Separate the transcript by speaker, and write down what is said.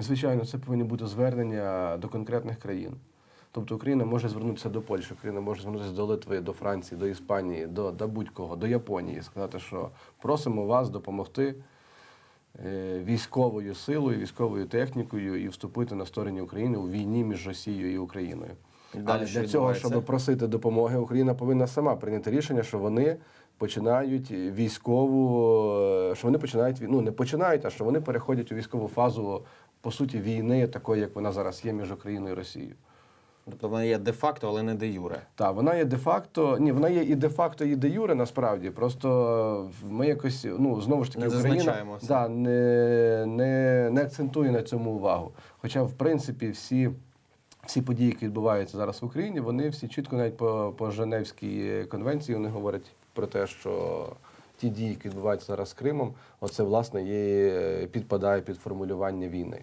Speaker 1: І, звичайно, це повинні бути звернення до конкретних країн. Тобто Україна може звернутися до Польщі, Україна може звернутися до Литви, до Франції, до Іспанії, до, до будь-кого, до Японії сказати, що просимо вас допомогти е, військовою силою, військовою технікою і вступити на стороні України у війні між Росією і Україною.
Speaker 2: І далі
Speaker 1: Але для цього, щоб просити допомоги, Україна повинна сама прийняти рішення, що вони починають військову, е, що вони починають ну не починають, а що вони переходять у військову фазу по суті війни, такої як вона зараз є між Україною і Росією.
Speaker 2: Тобто вона є де-факто, але не де-юре.
Speaker 1: Так, вона є де-факто, ні, вона є і де-факто, і де-юре насправді. Просто ми якось, ну знову ж таки,
Speaker 2: Не
Speaker 1: Україна да, не, не, не акцентує на цьому увагу. Хоча, в принципі, всі. Всі події, які відбуваються зараз в Україні, вони всі чітко навіть по, по Женевській конвенції вони говорять про те, що ті дії, які відбуваються зараз з Кримом, оце власне є підпадає під формулювання війни.